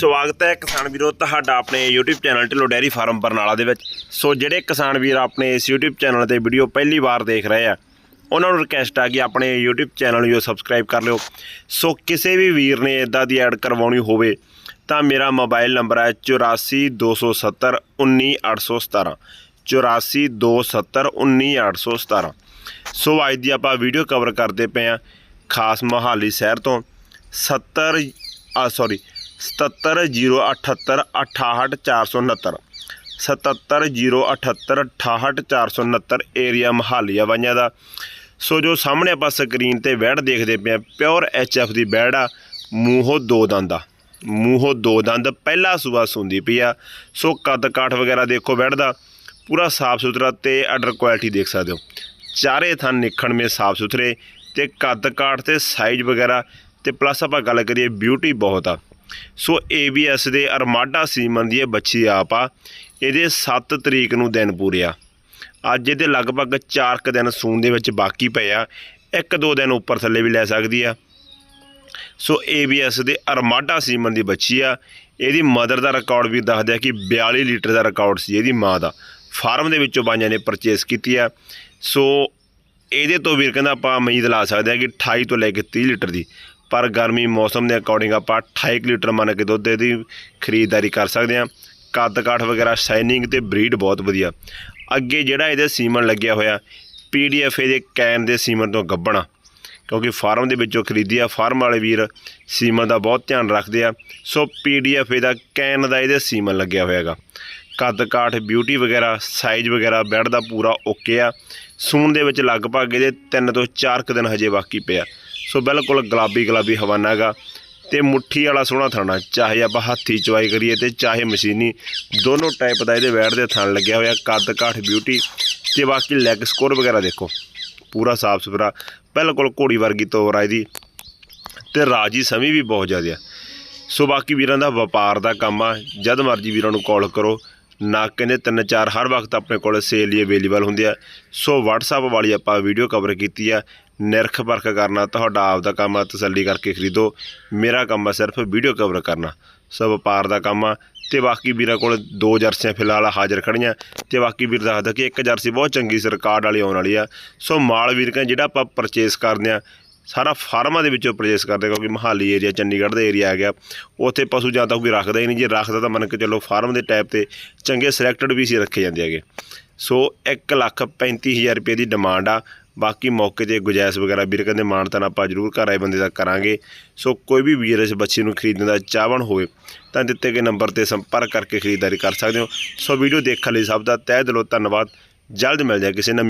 ਸਵਾਗਤ ਹੈ ਕਿਸਾਨ ਵੀਰੋ, ਤੁਹਾਡਾ ਆਪਣੇ YouTube channel Dhillon dairy farm Barnala ਦੇ ਵਿੱਚ। ਸੋ ਜਿਹੜੇ ਕਿਸਾਨ ਵੀਰ ਆਪਣੇ ਇਸ YouTube ਚੈਨਲ ਤੇ ਵੀਡੀਓ ਪਹਿਲੀ ਵਾਰ ਦੇਖ ਰਹੇ ਆ, ਉਹਨਾਂ ਨੂੰ ਰਿਕਵੈਸਟ ਆ ਕਿ ਆਪਣੇ YouTube ਚੈਨਲ ਨੂੰ ਸਬਸਕ੍ਰਾਈਬ ਕਰ ਲਿਓ। ਸੋ ਕਿਸੇ ਵੀ ਵੀਰ ਨੇ ਇਦਾਂ ਦੀ ਐਡ ਕਰਵਾਉਣੀ ਹੋਵੇ, ਤਾਂ ਮੇਰਾ ਮੋਬਾਈਲ ਨੰਬਰ ਹੈ 8427 19817 8427 19817 ਸੋ ਅੱਜ ਦੀ ਆਪਾਂ ਵੀਡੀਓ ਕਵਰ ਕਰਦੇ ਪਏ ਆ, ਖਾਸ ਮੋਹਾਲੀ ਸ਼ਹਿਰ ਤੋਂ। 70 ਆ ਸੌਰੀ 77078 68469 77078 68469 ਏਰੀਆ ਮਹਾਲੀ ਆ ਬਾਈਆਂ ਦਾ। ਸੋ ਜੋ ਸਾਹਮਣੇ ਆਪਾਂ ਸਕਰੀਨ ਤੇ ਵੈੜ ਦੇਖਦੇ ਪਏ ਆ ਪਿਓਰ ਐਚਐਫ ਦੀ ਵੈੜ ਆ, ਮੂੰਹੋਂ ਦੋ ਦੰਦ ਆ। ਮੂੰਹੋਂ ਦੋ ਦੰਦ, ਪਹਿਲਾ ਸੂਆ ਸੁੰਦੀ ਪਈ ਆ। ਸੋ ਕੱਦ ਕਾਠ ਵਗੈਰਾ ਦੇਖੋ ਵੈੜ ਦਾ, ਪੂਰਾ ਸਾਫ਼ ਸੁਥਰਾ ਤੇ ਆਰਡਰ ਕੁਆਲਿਟੀ ਦੇਖ ਸਕਦੇ ਹੋ। ਚਾਰੇ ਥਾਂ ਨਿਖਣ ਮੇ ਸਾਫ਼ ਸੁਥਰੇ ਤੇ ਕੱਦ ਕਾਠ ਤੇ ਸਾਈਜ਼ ਵਗੈਰਾ, ਤੇ ਪਲੱਸ ਆਪਾਂ ਗੱਲ ਕਰੀਏ ਬਿਊਟੀ ਬਹੁਤ ਆ। ਸੋ ABS ਦੇ ਅਰਮਾਡਾ ਸੀਮਨ ਦੀ ਇਹ ਬੱਚੀ ਆਪ ਆ ਇਹਦੇ 7 ਤਰੀਕ ਨੂੰ ਦਿਨ ਪੂਰਿਆ ਅੱਜ ਇਹਦੇ ਲਗਭਗ 4 ਕ ਦਿਨ ਸੂਣ ਦੇ ਵਿੱਚ ਬਾਕੀ ਪਏ ਆ। ਇੱਕ ਦੋ ਦਿਨ ਉੱਪਰ ਥੱਲੇ ਵੀ ਲੈ ਸਕਦੀ ਆ। ਸੋ ABS ਦੇ ਅਰਮਾਡਾ ਸੀਮਨ ਦੀ ਬੱਚੀ ਆ। ਇਹਦੀ ਮਦਰ ਦਾ ਰਿਕਾਰਡ ਵੀ ਦੱਸਦਾ ਕਿ 42 ਲੀਟਰ ਦਾ ਰਿਕਾਰਡ ਸੀ ਇਹਦੀ ਮਾਂ ਦਾ। ਫਾਰਮ ਦੇ ਵਿੱਚੋਂ ਬਾਈਆਂ ਨੇ ਪਰਚੇਸ ਕੀਤੀ ਆ। ਸੋ ਇਹਦੇ ਤੋਂ ਵੀਰ ਕਹਿੰਦਾ ਆਪਾਂ ਉਮੀਦ ਲਾ ਸਕਦੇ ਆ ਕਿ 28 ਤੋਂ ਲੈ ਕੇ 30 ਲੀਟਰ ਦੀ। ਪਰ ਗਰਮੀ ਮੌਸਮ ਦੇ ਅਕੋਰਡਿੰਗ ਆਪਾਂ 28 ਕੁ ਲੀਟਰ ਮੰਨ ਕੇ ਦੁੱਧ ਦੀ ਖਰੀਦਦਾਰੀ ਕਰ ਸਕਦੇ ਹਾਂ। ਕੱਦ ਕਾਠ ਵਗੈਰਾ ਸ਼ਾਈਨਿੰਗ ਤੇ ਬਰੀਡ ਬਹੁਤ ਵਧੀਆ। ਅੱਗੇ ਜਿਹੜਾ ਇਹਦੇ ਸੀਮਨ ਲੱਗਿਆ ਹੋਇਆ ਪੀਡੀਐਫ ਦੇ ਕੈਨ ਦੇ ਸੀਮਨ ਤੋਂ ਗੱਬਣਾ ਕਿਉਂਕਿ ਫਾਰਮ ਦੇ ਵਿੱਚੋਂ ਖਰੀਦੀ ਆ ਫਾਰਮ ਵਾਲੇ ਵੀਰ ਸੀਮਨ ਦਾ ਬਹੁਤ ਧਿਆਨ ਰੱਖਦੇ ਆ। ਸੋ ਪੀਡੀਐਫ ਦਾ ਕੈਨ ਦਾ ਇਹਦੇ ਸੀਮਨ ਲੱਗਿਆ ਹੋਇਆ ਹੈਗਾ। ਕੱਦ ਕਾਠ ਬਿਊਟੀ ਵਗੈਰਾ ਸਾਈਜ਼ ਵਗੈਰਾ ਬੈੱਡ ਦਾ ਪੂਰਾ ਓਕੇ ਆ। ਸੂਣ ਦੇ ਵਿੱਚ ਲਗਭਗ ਇਹਦੇ 3 ਤੋਂ 4 ਕੁ ਦਿਨ ਹਜੇ ਬਾਕੀ ਪਿਆ। ਸੋ ਬਿਲਕੁਲ ਗੁਲਾਬੀ ਗੁਲਾਬੀ ਹਵਾਨਾ ਹੈਗਾ ਤੇ ਮੁੱਠੀ ਵਾਲਾ ਸੋਹਣਾ ਥਾਣਾ, ਚਾਹੇ ਆਪਾਂ ਹੱਥੀ ਚਵਾਈ ਕਰੀਏ ਤੇ ਚਾਹੇ ਮਸ਼ੀਨੀ, ਦੋਨੋਂ ਟਾਈਪ ਦਾ ਇਹਦੇ ਵੈਟ ਦੇ ਥਣ ਲੱਗਿਆ ਹੋਇਆ, ਕੱਦ ਕਾਠ ਬਿਊਟੀ ਤੇ ਬਾਕੀ ਲੈਗ ਸਕੋਰ ਵਗੈਰਾ ਦੇਖੋ, ਪੂਰਾ ਸਾਫ਼ ਸੁਥਰਾ, ਬਿਲਕੁਲ ਘੋੜੀ ਵਰਗੀ ਤੋਰ ਆ ਇਹਦੀ ਤੇ ਰਾਜੀ ਸਮੀ ਵੀ ਬਹੁਤ ਜ਼ਿਆਦਾ ਆ। ਸੋ ਬਾਕੀ ਵੀਰਾਂ ਦਾ ਵਪਾਰ ਦਾ ਕੰਮ ਆ, ਜਦ ਮਰਜ਼ੀ ਵੀਰਾਂ ਨੂੰ ਕਾਲ ਕਰੋ, ਨਾ ਕਹਿੰਦੇ ਤਿੰਨ ਚਾਰ, ਹਰ ਵਕਤ ਆਪਣੇ ਕੋਲ ਸੇਲ ਲਈ ਅਵੇਲੇਬਲ ਹੁੰਦੇ ਆ। ਸੋ WhatsApp ਵਾਲੀ ਆਪਾਂ ਵੀਡੀਓ ਕਵਰ ਕੀਤੀ ਆ ਨਿਰਖ ਪਰਖ ਕਰਨਾ, ਤੁਹਾਡਾ ਆਪ ਦਾ ਕੰਮ ਆ ਤਸੱਲੀ ਕਰਕੇ ਖਰੀਦੋ। ਮੇਰਾ ਕੰਮ ਆ ਸਿਰਫ ਵੀਡੀਓ ਕਵਰ ਕਰਨਾ। ਸੋ ਵਪਾਰ ਦਾ ਕੰਮ ਆ। ਤੇ ਬਾਕੀ ਵੀਰਾਂ ਕੋਲ ਦੋ ਜਰਸੀਆਂ ਫਿਲਹਾਲ ਹਾਜ਼ਰ ਖੜੀਆਂ। ਤੇ ਬਾਕੀ ਵੀਰ ਦੱਸਦਾ ਕਿ ਇੱਕ ਜਰਸੀ ਬਹੁਤ ਚੰਗੀ ਸੀ ਰਿਕਾਰਡ ਵਾਲੀ ਆਉਣ ਵਾਲੀ ਆ। ਸੋ ਮਾਲ ਵੀਰ ਕਹਿੰਦੇ ਜਿਹੜਾ ਆਪਾਂ ਪਰਚੇਸ ਕਰਦੇ ਆ, ਸਾਰਾ ਫਾਰਮਾਂ ਦੇ ਵਿੱਚੋਂ ਪਰਚੇਸ ਕਰਦੇ ਕਿਉਂਕਿ ਮਹਾਲੀ ਏਰੀਆ ਚੰਡੀਗੜ੍ਹ ਦਾ ਏਰੀਆ ਆ ਗਿਆ ਉੱਥੇ ਪਸ਼ੂ ਜਾਂ ਤਾਂ ਕੋਈ ਰੱਖਦਾ ਹੀ ਨਹੀਂ। ਜੇ ਰੱਖਦਾ ਤਾਂ ਮੰਨ ਕੇ ਚੱਲੋ ਫਾਰਮ ਦੇ ਟਾਈਪ ਤੇ ਚੰਗੇ ਸਿਲੈਕਟਡ ਵੀ ਸੀ, ਰੱਖੇ ਜਾਂਦੇ ਹੈਗੇ। ਸੋ 1 ਲੱਖ 35000 ਰੁਪਏ ਦੀ ਡਿਮਾਂਡ ਆ। ਬਾਕੀ ਮੌਕੇ ਤੇ ਗੁਜਾਇਸ਼ ਵਗੈਰਾ ਵੀਰ ਕਹਿੰਦੇ ਮਾਨਤਾਨ ਆਪਾਂ ਜ਼ਰੂਰ ਘਰ ਆਏ ਬੰਦੇ ਦਾ ਕਰਾਂਗੇ। ਸੋ ਕੋਈ ਵੀ ਵੀਰ ਇਸ ਬੱਚੇ ਨੂੰ ਖਰੀਦਣ ਦਾ ਚਾਹਵਣ ਹੋਵੇ, ਤਾਂ ਦਿੱਤੇ ਗਏ ਨੰਬਰ ਤੇ ਸੰਪਰਕ ਕਰਕੇ ਖਰੀਦਦਾਰੀ ਕਰ ਸਕਦੇ ਹੋ। ਸੋ ਵੀਡੀਓ ਦੇਖਣ ਲਈ ਸਭ ਦਾ ਤਹਿ ਦਿਲੋਂ ਧੰਨਵਾਦ। ਜਲਦ ਮਿਲ ਜਾਏ ਕਿਸੇ ਨਵੀਂ